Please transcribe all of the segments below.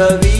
యుద్ధ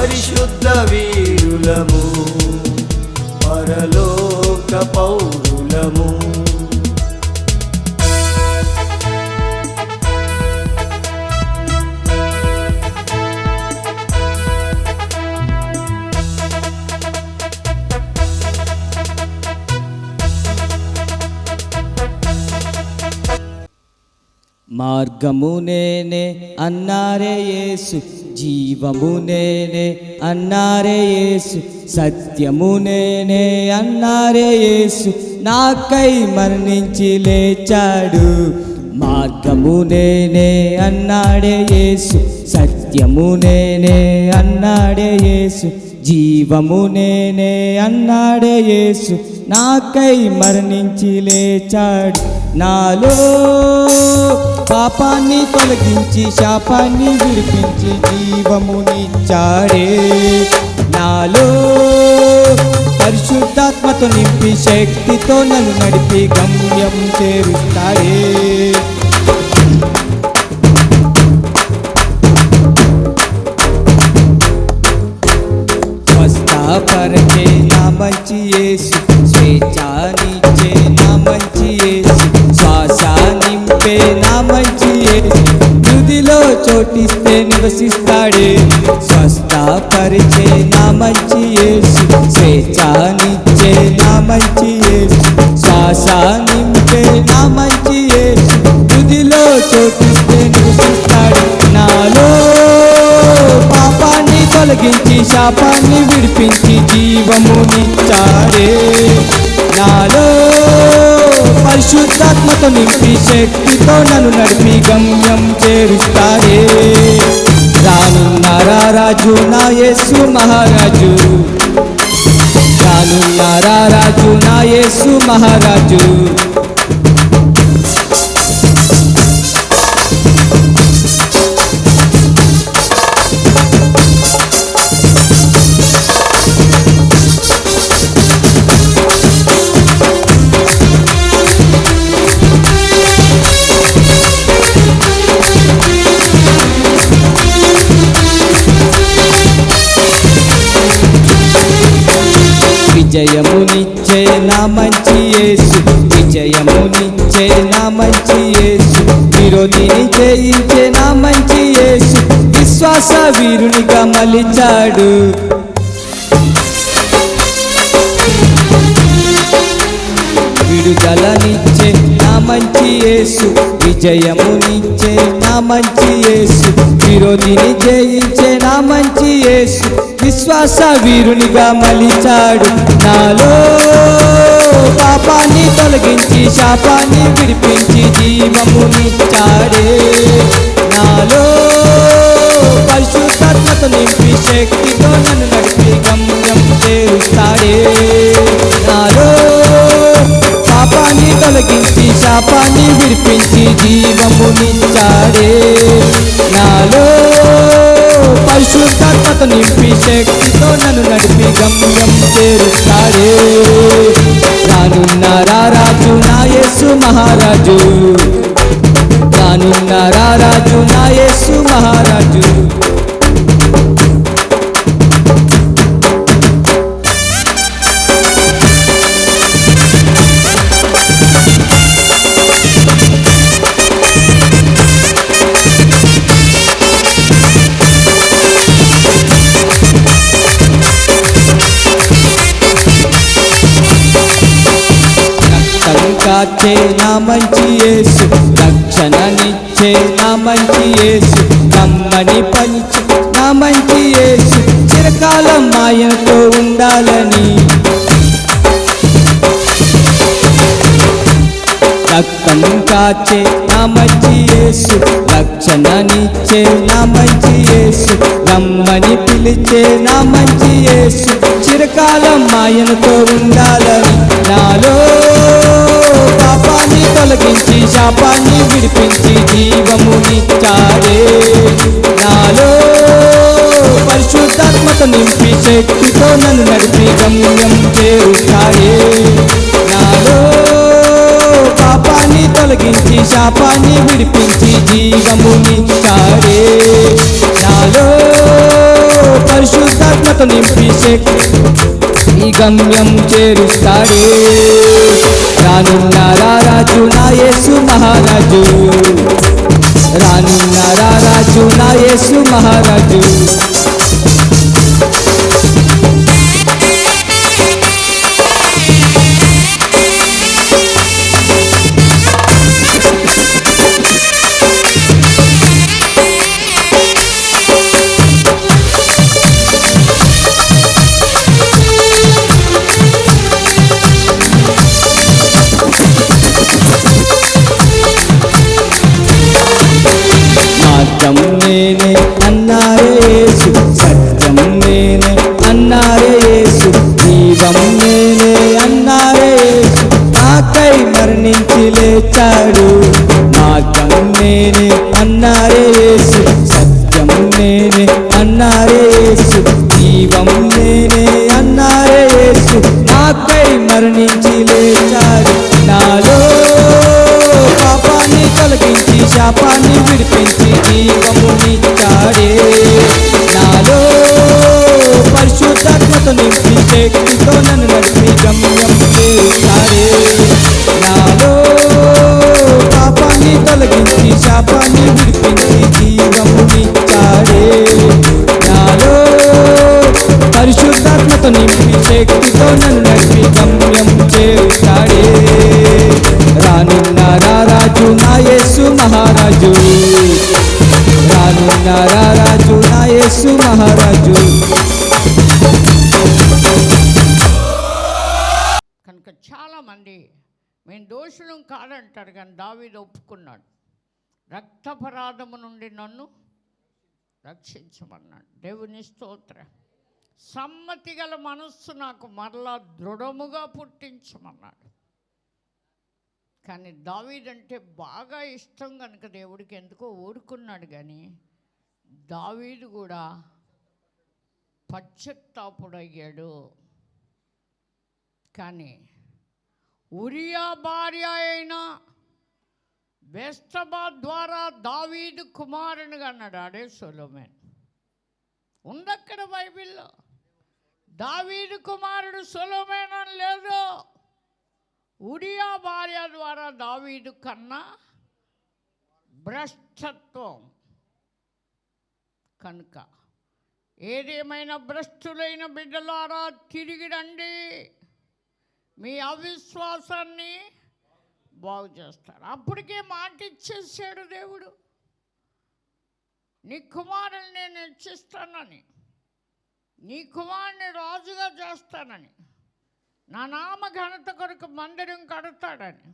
పరిశుద్ధ వీరులము పరలోక పౌరులము. మార్గము నేనే అన్నారే యేసు. జీవము నేనే అన్నారే యేసు సత్యము నేనే అన్నారే యేసు నాకై మరణించి లేచాడు. మార్గము నేనే అన్నాడే యేసు సత్యము నేనే అన్నాడే యేసు జీవము నేనే అన్నాడే యేసు నాకై మరణించి లేచాడు. నాలో పాపాన్ని తొలగించి శాపాన్ని విడిపించి జీవమునిచ్చాడే నాలో పరిశుద్ధాత్మతో నింపి శక్తితో నన్ను నడిపి గమ్యం చేరుస్తాడే. చోటిస్తే నివసిస్తాడే. స్వస్థపరిచే నా మంచి యేసు. స్వేచ్ఛానిచ్చే నా మంచి యేసు. శ్వాస నింపే నా మంచి యేసు. తుదిలో చోటిస్తే నివసిస్తాడు. నాలో పాపాన్ని తొలగించి శాపాన్ని విడిపించి జీవమునిచ్చాడే. నాలో పరిశుద్ధాత్మతో నింపి శక్తితో నన్ను నడిపి గమ్యం చేరుస్తారే. రానున్నారా రాజు నా యేసు మహారాజు. రానున్నారా రాజు నా యేసు మహారాజు. యేసు విజయమునిచ్చే నా మంచి యేసు విరోధిని జయించే నా మంచి యేసు విశ్వాస వీరునిగా మలిచాడు. విడుదలనిచ్చే నా మంచి యేసు విజయమునిచ్చే నా మంచి యేసు విరోధిని జయించే నా మంచి యేసు విశ్వాస వీరునిగా మలిచాడు. నాలో పాపాన్ని తొలగించి శాపాన్ని విడిపించి జీవమునిచ్చాడే నాలో పరిశుద్ధాత్మత నింపి శక్తితో నన్ను నడిపి గమ్యం చేరుస్తాడే నాలో పాపాన్ని తొలగించి శాపాన్ని విడిపించి జీవమునిచ్చాడే నాలో పరిశుద్ధాత్మత నింపి శక్తితో నన్ను నడిపి గమ్యం చేరుస్తాడే. కాచే నా మంచి యేసు రక్షణనిచ్చే నా మంచి యేసు రమ్మని పిలిచే నా మంచి యేసు. చిరకాలం ఆయనతో ఉండాలని నాలో పాపాన్ని తొలగించి శాపాన్ని విడిపించి జీవమునిచ్చారే నాలో పరిశుద్ధాత్మక నింపి శక్తితో నన్ను నడిపి గమ్యం చేరుతాయే పాపాన్ని తొలగించి శాపాన్ని విడిపించి జీవముని జీవమునిచ్చాడే నాలో పరిశుద్ధాత్మత నింపి శక్తి గమ్యం చేరుస్తాడే. రానున్న రాజు నా యేసు మహారాజు. రానున్న రాజు నా యేసు మహారాజు. కాదంటారు కానీ దావీదు ఒప్పుకున్నాడు. రక్తపరాధము నుండి నన్ను రక్షించమన్నాడు. దేవుని స్తోత్ర. సమ్మతి గల మనస్సు నాకు మరలా దృఢముగా పుట్టించమన్నాడు. కానీ దావీదంటే బాగా ఇష్టం కనుక దేవుడికి ఎందుకో ఊరుకున్నాడు కానీ దావీదు కూడా పశ్చత్తాపుడయ్యాడు. కానీ ఉరియా భార్య అయినా వేస్తబా ద్వారా దావీదు కుమారునిగా అన్నాడు అడే సొలోమెన్. ఉందక్కడ బైబిల్లో. దావీదు కుమారుడు సొలోమెన్ అని లేదు. ఉడియా భార్య ద్వారా దావీదు కన్నా భ్రష్టత్వం. కనుక ఏదేమైనా భ్రష్టులైన బిడ్డలారా తిరిగి రండి. మీ అవిశ్వాసాన్ని బాగు చేస్తారు అప్పటికే మాట ఇచ్చేసాడు దేవుడు. నీ కుమారుని నేను హెచ్చిస్తానని నీ కుమారుని రాజుగా చేస్తానని నా నామ ఘనత కొరకు మందిరం కడతాడని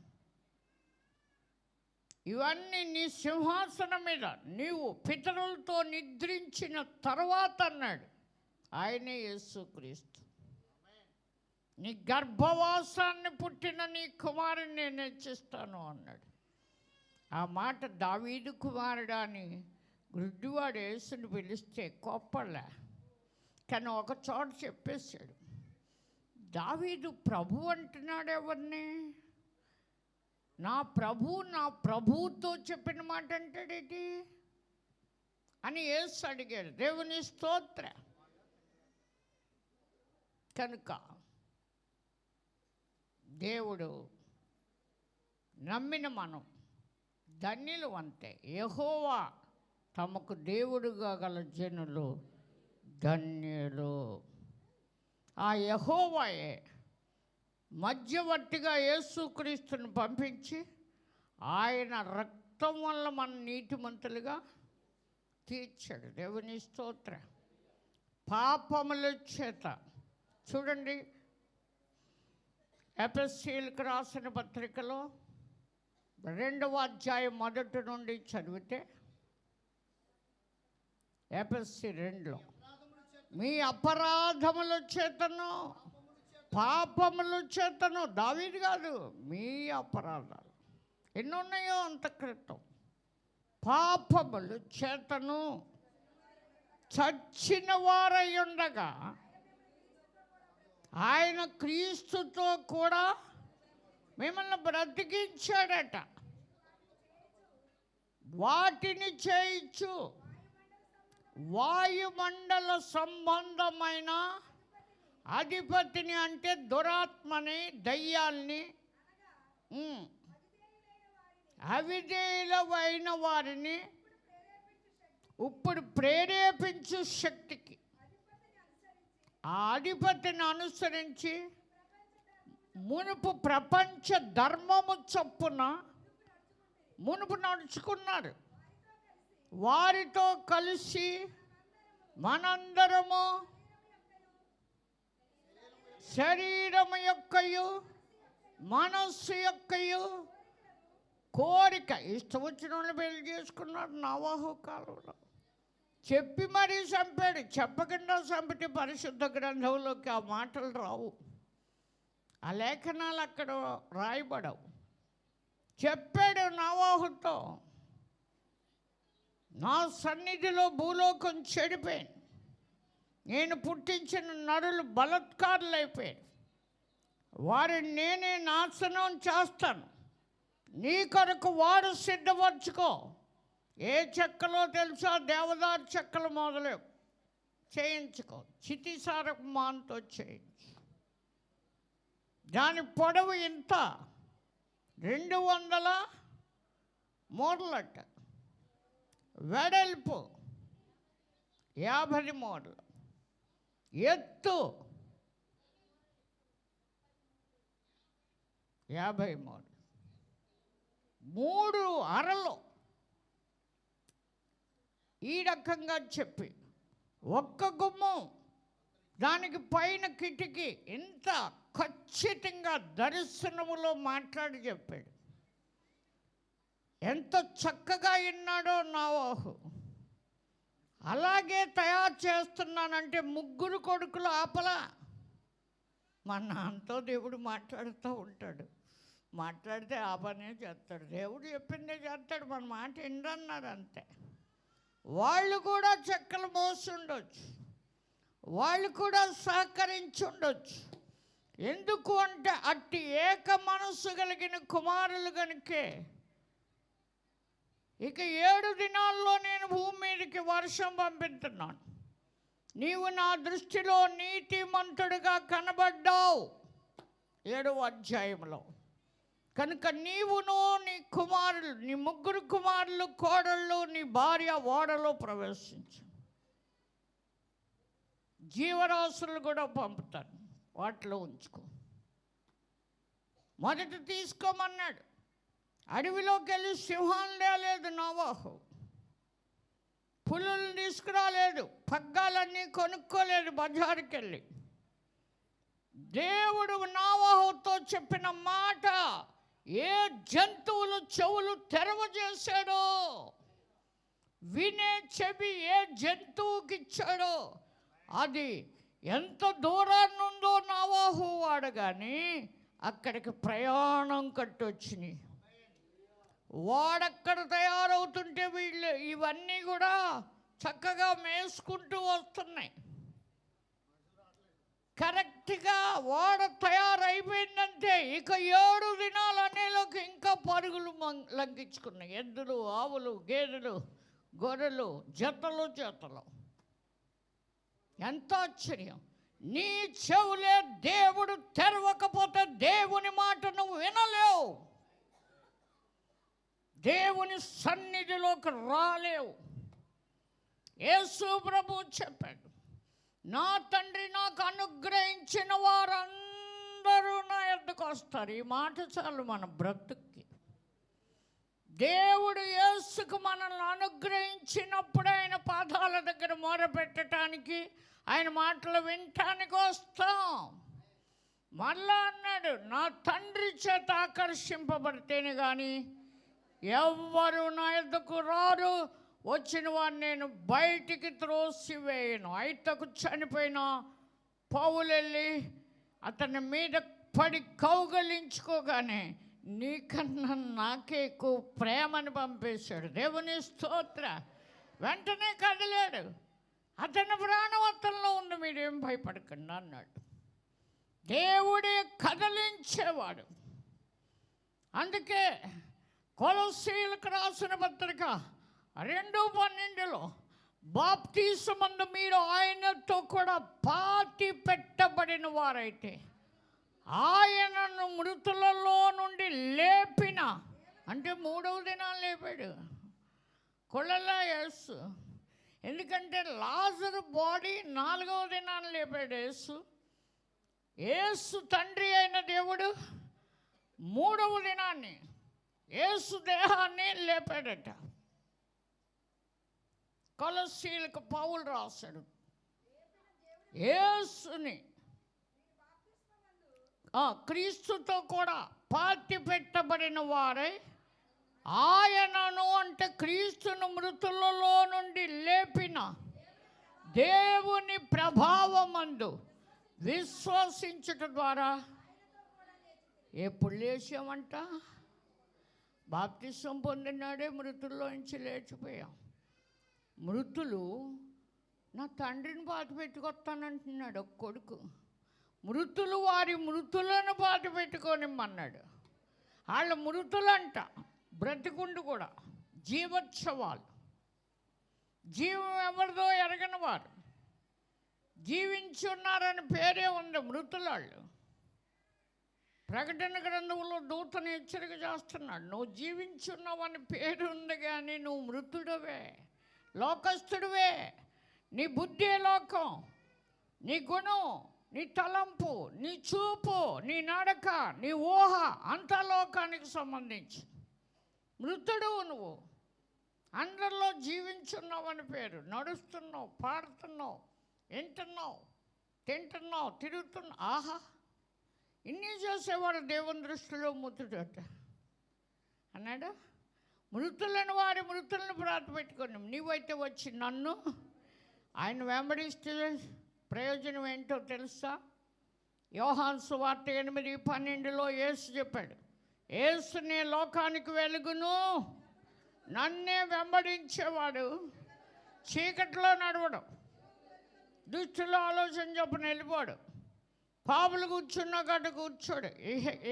ఇవన్నీ నీ సింహాసనం మీద నీవు పితరులతో నిద్రించిన తర్వాత అన్నాడు. ఆయనే యేసుక్రీస్తు. నీ గర్భవాసాన్ని పుట్టిన నీ కుమారుని నేను హెచ్చిస్తాను అన్నాడు. ఆ మాట దావీదు కుమారుడా అని గుడ్డివాడు యేసుని పిలిస్తే కోప్పలే కానీ ఒక చోట చెప్పేశాడు దావీదు ప్రభు అంటున్నాడు ఎవరిని? నా ప్రభు నా ప్రభుతో చెప్పిన మాట అంటాడేటి అని యేసు అడిగాడు దేవుని స్తోత్ర. కనుక దేవుడు నమ్మిన మనం ధన్యులు అంతే యహోవా తమకు దేవుడుగా గల జనులు ధన్యులు. ఆ యహోవాయే మధ్యవర్తిగా యేసుక్రీస్తుని పంపించి ఆయన రక్తం వల్ల మన నీతిమంతులుగా తీర్చాడు. దేవుని స్తోత్ర. పాపముల చేత. చూడండి ఎపిఎస్సీలకు రాసిన పత్రికలో రెండవ అధ్యాయం మొదటి నుండి చదివితే ఎపిఎస్సి రెండులో మీ అపరాధముల చేతను పాపముల చేతను దావీది కాదు మీ అపరాధాలు ఎన్ని ఉన్నాయో అంత క్రితం. పాపములు చేతను చచ్చిన వారై ఉండగా ఆయన క్రీస్తుతో కూడా మిమ్మల్ని బ్రతికించాడట. వాటిని చేయించు వాయుమండల సంబంధమైన అధిపతిని అంటే దురాత్మని దయ్యాల్ని అవిధేయులమైన వారిని ఇప్పుడు ప్రేరేపించు శక్తికి. ఆ ఆధిపత్యను అనుసరించి మునుపు ప్రపంచ ధర్మము చొప్పున మునుపు నడుచుకున్నారు. వారితో కలిసి మనందరము శరీరము యొక్కయు మనస్సు యొక్కయు కోరిక ఇష్టం వచ్చిన వాళ్ళు పెళ్ళి చేసుకున్నారు నవాహు కాలంలో. చెప్పి మరీ చంపాడు. చెప్పకుండా చంపితే పరిశుద్ధ గ్రంథంలోకి ఆ మాటలు రావు. ఆ లేఖనాలు అక్కడ రాయబడవు. చెప్పాడు నవాహుతో నా సన్నిధిలో భూలోకం చెడిపోయింది. నేను పుట్టించిన నరులు బలత్కారులు అయిపోయారు వారిని నేనే నాశనం చేస్తాను. నీ కొరకు వారు సిద్ధపరచుకో. ఏ చెక్కలో తెలుసా? దేవదారు చెక్కలు మొదలు చేయించుకో. చితిసారపు మాన్తో చేయించు. దాని పొడవు ఇంత? రెండు వందల మూడలట వెడల్పు యాభై మూరలు ఎత్తు యాభై మూడు మూడు అరలు. ఈ రకంగా చెప్పి ఒక్క గుమ్మం దానికి పైన కిటికీ ఇంత ఖచ్చితంగా దర్శనములో మాట్లాడి చెప్పాడు. ఎంత చక్కగా విన్నాడో నావాహు అలాగే తయారు చేస్తున్నానంటే ముగ్గురు కొడుకులు ఆపలా. మా నాన్నతో దేవుడు మాట్లాడుతూ ఉంటాడు. మాట్లాడితే ఆ పనే చేస్తాడు. దేవుడు చెప్పిందే చేస్తాడు. మన మాట ఎండన్నారు అంతే. వాళ్ళు కూడా చెక్కలు మోసి ఉండొచ్చు వాళ్ళు కూడా సహకరించి ఉండొచ్చు ఎందుకు అంటే అట్టి ఏక మనస్సు కలిగిన కుమారులు కనుకే ఇక ఏడు దినాల్లో నేను భూమి మీదకి వర్షం పంపిస్తున్నాను. నీవు నా దృష్టిలో నీతిమంతుడుగా కనబడ్డావు. ఏడవ అధ్యాయంలో. కనుక నీవును నీ కుమారులు నీ ముగ్గురు కుమారులు కోడళ్ళు నీ భార్య ఓడలో ప్రవేశించు. జీవరాశులు కూడా పంపుతాను వాటిలో ఉంచుకో. మొదట తీసుకోమన్నాడు. అడవిలోకి వెళ్ళి సింహాలు తేలేదు నోవాహు. పులులు తీసుకురాలేదు. పగ్గాలన్నీ కొనుక్కోలేదు బజారుకి వెళ్ళి దేవుడు నావాహుతో చెప్పిన మాట ఏ జంతువులు చెవులు తెరవజేశాడో? వినే చెవి ఏ జంతువుకి ఇచ్చాడో అది ఎంత దూరాన్ని ఉందో నావాహు వాడు కానీ అక్కడికి ప్రయాణం కట్టొచ్చినాయి వాడక్కడ తయారవుతుంటే వీళ్ళు ఇవన్నీ కూడా చక్కగా మేసుకుంటూ వస్తున్నాయి. కరెక్ట్గా వాడ తయారైపోయిందంటే ఇక ఏడు దినాలు అనేలోకి ఇంకా పరుగులు లంఘించుకున్నాయి ఎద్దులు ఆవులు గేదెలు గొర్రెలు జతలు జతలు ఎంత ఆశ్చర్యం! నీ చెవులే దేవుడు తెరవకపోతే దేవుని మాట నువ్వు వినలేవు. దేవుని సన్నిధిలోకి రాలేవు. యేసు ప్రభు చెప్పాడు నా తండ్రి నాకు అనుగ్రహించిన వారందరూ నా ఎద్దకు వస్తారు. ఈ మాట చాలు మన బ్రతుక్కి. దేవుడు యేసుకు మనల్ని అనుగ్రహించినప్పుడు ఆయన పాదాల దగ్గర మొరపెట్టడానికి ఆయన మాటలు వినటానికి వస్తాం. మళ్ళా అన్నాడు నా తండ్రి చేత ఆకర్షింపబడితేనే కానీ ఎవ్వరు నా ఎద్దకు రారు. వచ్చిన వాడిని నేను బయటికి త్రోసివేయను. అయితకు చనిపోయిన పౌలెళ్ళి అతని మీద పడి కౌగలించుకోగానే నీకన్నా నాకే ఎక్కువ ప్రేమను పంపేశాడు. దేవుని స్తోత్ర. వెంటనే కదిలాడు. అతని ప్రాణవత్తంలో ఉంది మీరేం భయపడకండి అన్నాడు. దేవుడే కదిలించేవాడు. అందుకే కొలసీలకు రాసిన పత్రిక రెండు పన్నెండులో బాప్తీసమందు మీరు ఆయనతో కూడా పాతి పెట్టబడిన వారైతే ఆయనను మృతులలో నుండి లేపిన అంటే మూడవ దినాలు లేపాడు కొళ్ళలా యేసు. ఎందుకంటే లాజరు బాడీ నాలుగవ దినాన్ని లేపాడు యేసు. యేసు తండ్రి అయిన దేవుడు మూడవ దినాన్ని యేసు దేహాన్ని లేపాడట. కొలసీలకు పౌలు రాశాడు. ఏసుని క్రీస్తుతో కూడా పాతి పెట్టబడిన వారై ఆయనను అంటే క్రీస్తును మృతులలో నుండి లేపిన దేవుని ప్రభావమందు విశ్వసించుట ద్వారా ఎప్పుడు లేచామంట? బాప్తిసం పొందినాడే మృతుల్లో నుంచి లేచిపోయాం. మృతులు నా తండ్రిని బాధ పెట్టుకొస్తానంటున్నాడు ఒక కొడుకు. మృతులు వారి మృతులను బాధ పెట్టుకోనిమ్మన్నాడు. వాళ్ళ మృతులంట బ్రతికుండు కూడా జీవోత్సవాలు. జీవం ఎవరిదో ఎరగని వారు. జీవించున్నారని పేరే ఉంది మృతులాళ్ళు. ప్రకటన గ్రంథంలో దూతను హెచ్చరిక చేస్తున్నాడు నువ్వు జీవించున్నావని పేరు ఉంది కానీ నువ్వు మృతుడవే. లోకస్తుడివే. నీ బుద్ధి లోకం? నీ గుణం నీ తలంపు నీ చూపు నీ నడక నీ ఊహ అంతా లోకానికి సంబంధించి. మృతుడు నువ్వు. అందరిలో జీవించున్నావని పేరు. నడుస్తున్నావు పాడుతున్నావు వింటున్నావు తింటున్నావు తిరుగుతున్నావు. ఆహా! ఇన్ని చేసేవాడు దేవుని దృష్టిలో ముద్దుడట అన్నాడు? మృతులను వారి మృతులను ప్రార్థ నీవైతే వచ్చి నన్ను ఆయన వెంబడిస్తే ప్రయోజనం ఏంటో తెలుసా? యోహాన్ సువార్త ఎనిమిది పన్నెండులో ఏసు చెప్పాడు యేసునే లోకానికి వెలుగును నన్నే వెంబడించేవాడు చీకట్లో నడవడం దుష్టులో ఆలోచన చొప్పున వెళ్ళిపోడు పాపులు కూర్చున్న గడ్డ కూర్చోడు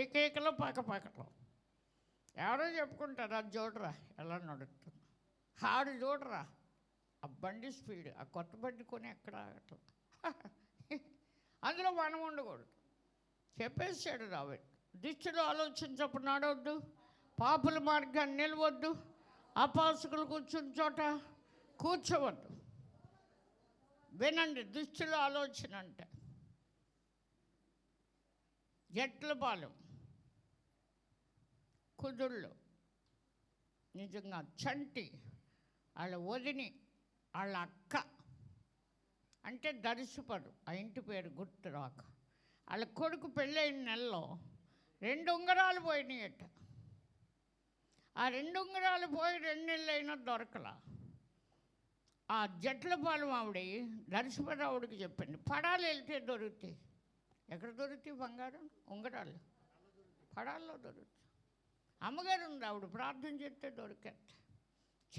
ఏకేకలో పక్క పక్కలో ఎవరో చెప్పుకుంటారు అది చూడరా ఎలా నడుస్తుంది. ఆడు చూడరా ఆ బండి స్పీడ్ ఆ కొత్త బండి కొని ఎక్కడ ఆగటం. అందులో మనం ఉండకూడదు. చెప్పేసాడు రావే దిష్టిలో ఆలోచించప్పుడు నడవద్దు పాపుల మార్గాన్ని నిలవద్దు అపాసుకులు కూర్చున్న చోట కూర్చోవద్దు. వినండి దుష్టిలో ఆలోచన అంటే జట్లపాలెం కుదుళ్ళు. నిజంగా చంటి వాళ్ళ వదిని వాళ్ళ అక్క. అంటే దర్శపడు ఆ ఇంటి పేరు గుర్తు రాక. వాళ్ళ కొడుకు పెళ్ళైన నెలలో రెండు ఉంగరాలు పోయినాయట. ఆ రెండు ఉంగరాలు పోయి రెండు నెలలైనా దొరకలా. ఆ జట్ల పాలు ఆవిడ నరసింహరావుడికి చెప్పింది పడాలు వెళ్తే దొరుకుతాయి. ఎక్కడ దొరుకుతాయి బంగారం? ఉంగరాలు. పడాల్లో దొరుకుతాయి. అమ్మగారు ఉంది ఆవిడ ప్రార్థన చేస్తే దొరికేది.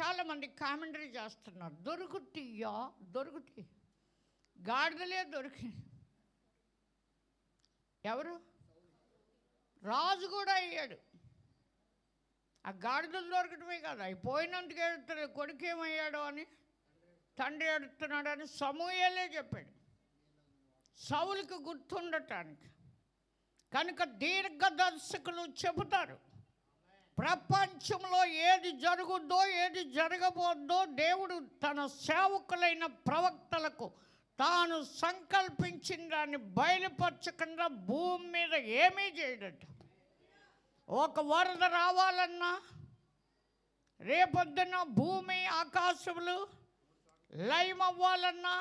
చాలామంది కామెంటరీ చేస్తున్నారు దొరుకుతీయా? దొరుకుతీ గాడిదలే దొరికి. ఎవరు? రాజు కూడా అయ్యాడు. ఆ గాడిదలు దొరకటమే కాదు అవి పోయినందుకే కొడుకు ఏమయ్యాడో అని తండ్రి ఎడుతున్నాడు అని సమూహలే చెప్పాడు. సౌలుకి గుర్తుండటానికి కనుక దీర్ఘదర్శకులు చెబుతారు. ప్రపంచంలో ఏది జరుగుద్దో ఏది జరగబోద్దో దేవుడు తన సేవకులైన ప్రవక్తలకు తాను సంకల్పించిన దాన్ని బయలుపరచకుండా భూమి మీద ఏమీ చేయడట. ఒక వరద రావాలన్నా రేపొద్దున భూమి ఆకాశములు లయమవ్వాలన్నా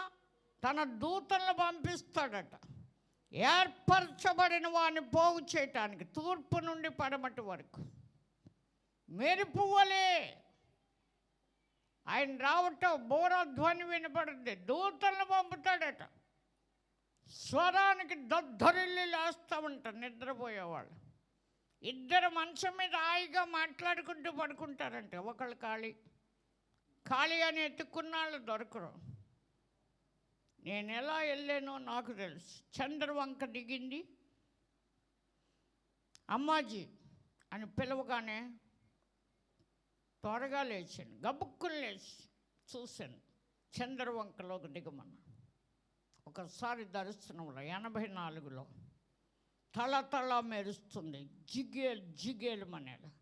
తన దూతలను పంపిస్తాడట. ఏర్పరచబడిన వాడిని పోగు చేయటానికి తూర్పు నుండి పడమటి వరకు. మెరుపు వలే ఆయన రావటం బోరధ్వని వినపడింది. వినపడుద్ది దూతలను పంపుతాడట. స్వరానికి దద్దరిల్లి లేస్తూ ఉంటారు నిద్రపోయేవాళ్ళు. ఇద్దరు మంచం మీద హాయిగా మాట్లాడుకుంటూ పడుకుంటారంటే. ఒకళ్ళు ఖాళీ. ఖాళీ అని ఎత్తుకున్నాళ్ళు దొరకరు. నేను ఎలా వెళ్ళానో నాకు తెలుసు. చంద్రవంక దిగింది. అమ్మాజీ అని పిలవగానే త్వరగా లేచాను. గబుక్కులు లేచి చూశాను. చంద్రవంకలోకి దిగమన ఒకసారి దర్శనంలో ఎనభై నాలుగులో తల తల మెరుస్తుంది. జిగేలు జిగేలు మనేది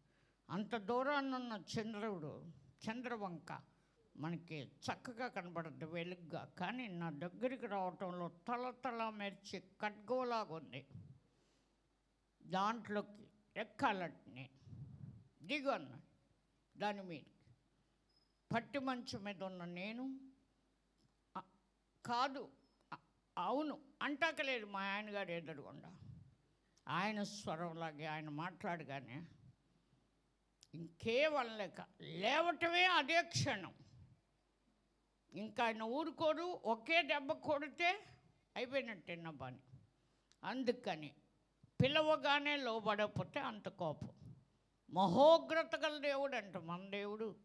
అంత దూరాన్ని ఉన్న చంద్రుడు చంద్రవంక మనకి చక్కగా కనబడుద్ది వెలుగ్గా. కానీ నా దగ్గరికి రావటంలో తల తల మెరిచి ఖడ్గోలాగా ఉంది. దాంట్లోకి ఎక్కాలంటే దిగు అన్నాడు దాని మీద. పట్టి మంచం మీద ఉన్న నేను కాదు అవును అంటాకలేదు మా ఆయన గారు ఎదురుగుండా. ఆయన స్వరంలాగే ఆయన మాట్లాడగానే ఇంకేవలం లేక లేవటమే అదే క్షణం. ఇంకా ఆయన ఊరుకోరు ఒకే దెబ్బ కొడితే అయిపోయినట్టే నా పని. అందుకని పిలవగానే లోబడకపోతే అంత కోపం. మహోగ్రత గల దేవుడు అంట మన దేవుడు.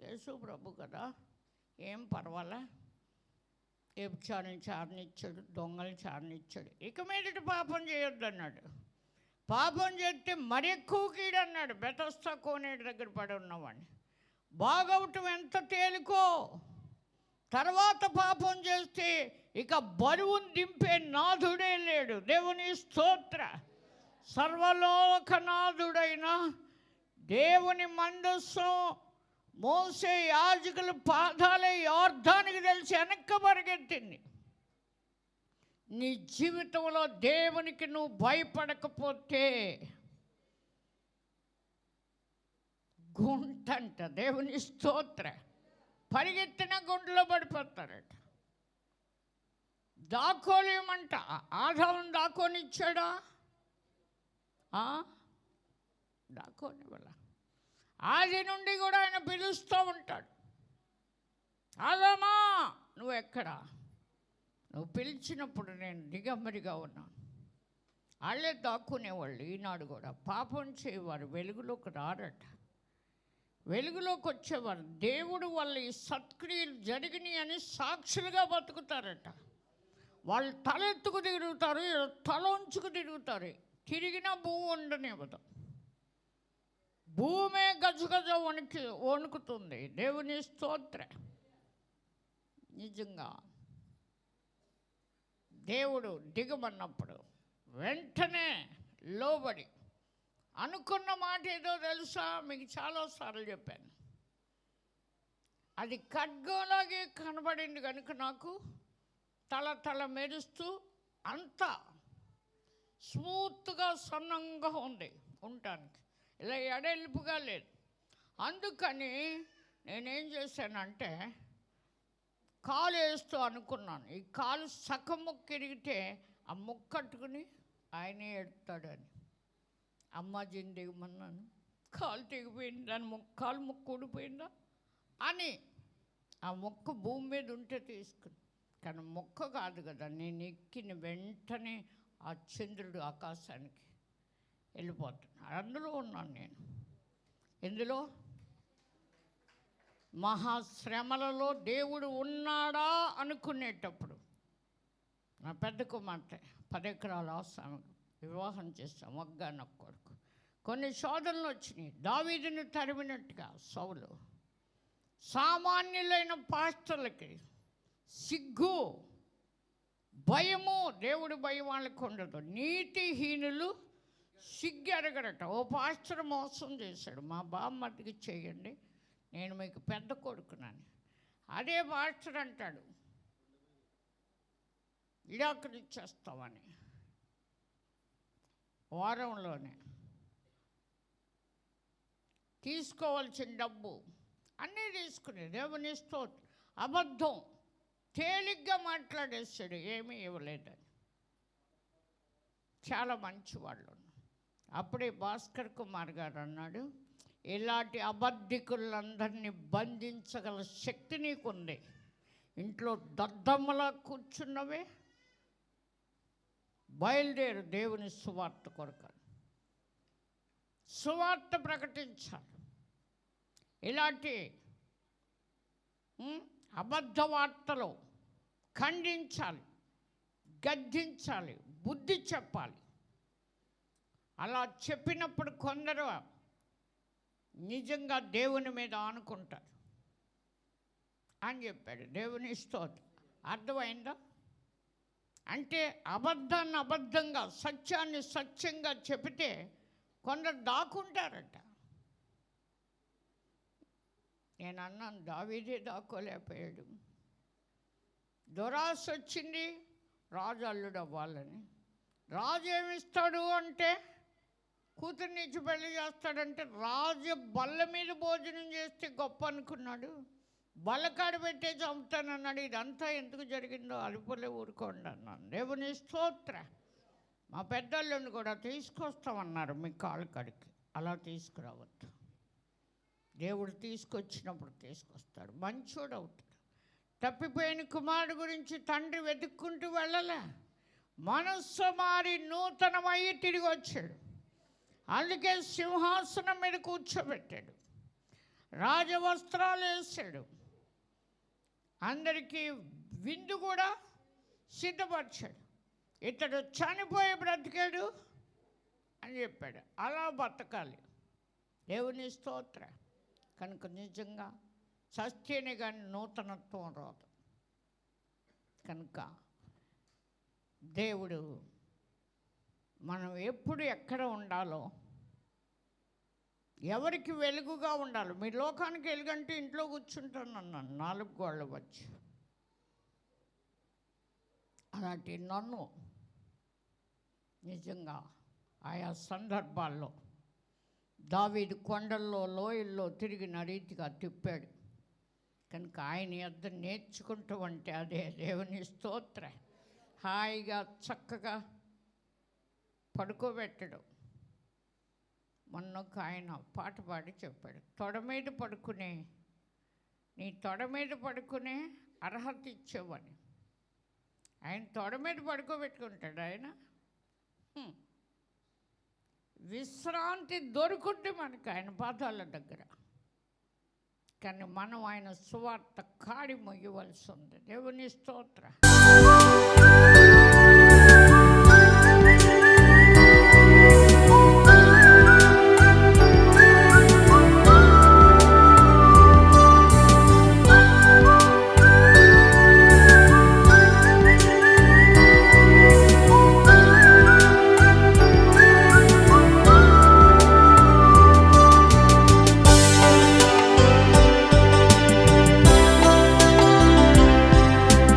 యేసు ప్రభు కదా. ఏం పర్వాలా? వ్యభిచారం చారనిచ్చాడు దొంగలు చారనిచ్చాడు. ఇక మీదటి పాపం చేయొద్దు అన్నాడు పాపం చేస్తే మరి ఎక్కువ కీడన్నాడు. బెతస్తా కోనేటి దగ్గర పడి ఉన్నవాడిని. బాగవటం ఎంత తేలికో? తర్వాత పాపం చేస్తే ఇక బరువును దింపే నాథుడే లేడు. దేవుని స్తోత్ర. సర్వలోకనాథుడైనా దేవుని మందస్సు మోసే యాజకుల పాదాలే యోర్ధానికి తెలిసి వెనక్క పరిగెత్తింది. నీ జీవితంలో దేవునికి నువ్వు భయపడకపోతే గుంటంట దేవుని స్తోత్ర. పరిగెత్తిన గుంటలో పడిపోతారట. దాక్కోలేమంట ఆధారం దాక్కోనిచ్చాడా దాక్కోనివ్వాల ఆది నుండి కూడా ఆయన పిలుస్తూ ఉంటాడు. ఆదామా నువ్వు ఎక్కడా? నువ్వు పిలిచినప్పుడు నేను దిగంబరిగా ఉన్నాను. వాళ్ళే దాక్కునేవాళ్ళు ఈనాడు కూడా. పాపం చేయవారు వెలుగులోకి రారట. వెలుగులోకి వచ్చేవారు. దేవుడు వాళ్ళ ఈ సత్క్రియలు జరిగినాయి అని సాక్షులుగా బతుకుతారట. వాళ్ళు తలెత్తుకు తిరుగుతారు తల ఉంచుకు తిరుగుతారు. తిరిగినా భూమి ఉండనివ్వదు. భూమే గజగజ వణికి వణుకుతుంది. దేవుని స్తోత్ర. నిజంగా దేవుడు దిగమన్నప్పుడు వెంటనే లోబడి అనుకున్న మాట ఏదో తెలుసా? మీకు చాలాసార్లు చెప్పాను. అది ఖడ్గోలాగే కనబడింది కనుక నాకు తల తల మెరుస్తూ అంతా స్మూత్గా సన్నంగా ఉంది ఉండటానికి ఇలా ఎడెల్పుగా లేదు. అందుకని నేనేం చేశానంటే కాలు వేస్తూ అనుకున్నాను. ఈ కాలు సగము కిరిగితే ఆ ముక్కట్టుకుని ఆయనే ఎడతాడని. అమ్మ దిగమన్నాను కాలు తెగిపోయింది? దాని ముక్క కాలు ముక్క ఊడిపోయిందా? అని ఆ మొక్క భూమి మీద ఉంటే తీసుకుని. కానీ మొక్క కాదు కదా నేను ఎక్కిన వెంటనే ఆ చంద్రుడు ఆకాశానికి వెళ్ళిపోతున్నాడు. అందులో ఉన్నాను నేను. ఎందులో? మహాశ్రమలలో దేవుడు ఉన్నాడా అనుకునేటప్పుడు. నా పెద్ద కుమార్తె పదెకరాల ఎకరాల వివాహం చేస్తాం ఒగ్గాన కొడుకు. కొన్ని శోధనలు వచ్చినాయి. దావీదుని తరిమినట్టుగా సౌలు. సామాన్యులైన పాస్టర్లకి సిగ్గు భయము దేవుడి భయం వాళ్ళకు ఉండదు. నీతిహీనులు సిగ్గు అడగడట ఓ పాస్టర్ మోసం చేశాడు. మా బామ్మటికి చేయండి నేను మీకు పెద్ద కొడుకునని. అదే పాస్టర్ అంటాడు విడాకులు ఇచ్చేస్తామని. వారంలోనే తీసుకోవాల్సిన డబ్బు అన్నీ తీసుకుని దేవుని స్తోత్రం. అబద్ధం. తేలిగ్గా మాట్లాడేస్తాడు ఏమీ ఇవ్వలేదని. చాలా మంచి వాళ్ళు అప్పుడే భాస్కర్ కుమార్ గారు అన్నాడు ఇలాంటి అబద్ధికులందరినీ బంధించగల శక్తి నీకుంది. ఇంట్లో దద్దమ్మలా కూర్చున్నవే. బయలుదేరు దేవుని సువార్త కొరకు. సువార్త ప్రకటించాలి ఇలాంటి అబద్ధ వార్తలు ఖండించాలి గద్దించాలి బుద్ధి చెప్పాలి. అలా చెప్పినప్పుడు కొందరు నిజంగా దేవుని మీద ఆనుకుంటారు. అని చెప్పాడు. దేవుని స్తోత్రం. అర్థమైందా? అంటే అబద్ధాన్ని అబద్ధంగా సత్యాన్ని సత్యంగా చెబితే కొందరు దాక్కుంటారట. నేను అన్నాను దావీదే దాక్కోలేకపోయాడు. దురాశ వచ్చింది రాజు అల్లుడు అవ్వాలని రాజు ఏమిస్తాడు అంటే కూతుర్ని ఇచ్చి పెళ్ళి చేస్తాడంటే రాజు బల్ల మీద భోజనం చేస్తే గొప్ప అనుకున్నాడు. బల్లకాడ పెట్టే చంపుతానన్నాడు. ఇదంతా ఎందుకు జరిగిందో అలుపులే ఊరుకోండి అన్నాను దేవుని స్తోత్ర. మా పెద్దోళ్ళని కూడా తీసుకొస్తామన్నారు మీ కాళ్ళు కడికి. అలా తీసుకురావద్దు. దేవుడు తీసుకొచ్చినప్పుడు తీసుకొస్తాడు. మంచోడు అవుతాడు. తప్పిపోయిన కుమారుడు గురించి తండ్రి వెతుక్కుంటూ వెళ్ళలే. మనస్సు మారి నూతనమయ్యి తిరిగి వచ్చాడు. అందుకే సింహాసనం మీద కూర్చోబెట్టాడు. రాజవస్త్రాలు వేసాడు అందరికీ విందు కూడా సిద్ధపరిచాడు. ఇతడు చనిపోయి బ్రతికాడు అని చెప్పాడు. అలా బతకాలి. దేవుని స్తోత్ర. కనుక నిజంగా సస్తేనే కానీ నూతనత్వం రాదు. కనుక దేవుడు మనం ఎప్పుడు ఎక్కడ ఉండాలో ఎవరికి వెలుగుగా ఉండాలి. మీ లోకానికి వెలుగంటే ఇంట్లో కూర్చుంటాను అన్నాను నాలుగు గోళ్ళ వచ్చి అలాంటి నన్ను నిజంగా ఆయా సందర్భాల్లో దావీది కొండల్లో లోయల్లో తిరిగిన రీతిగా తిప్పాడు. కనుక ఆయన యొద్ద నేర్చుకుంటూ అంటే అదే దేవుని స్తోత్ర. హాయిగా చక్కగా పడుకోబెట్టడం. మొన్న ఒక ఆయన పాట పాడి చెప్పాడు తొడ మీద పడుకునే నీ తొడ మీద పడుకునే అర్హత ఇచ్చేవని. ఆయన తొడ మీద పడుకోబెట్టుకుంటాడు ఆయన. విశ్రాంతి దొరుకుద్ది మనకు ఆయన పాదాల దగ్గర. కానీ మనం ఆయన సువార్త కాడి మొయ్యవలసి ఉంది. దేవుని స్తోత్ర.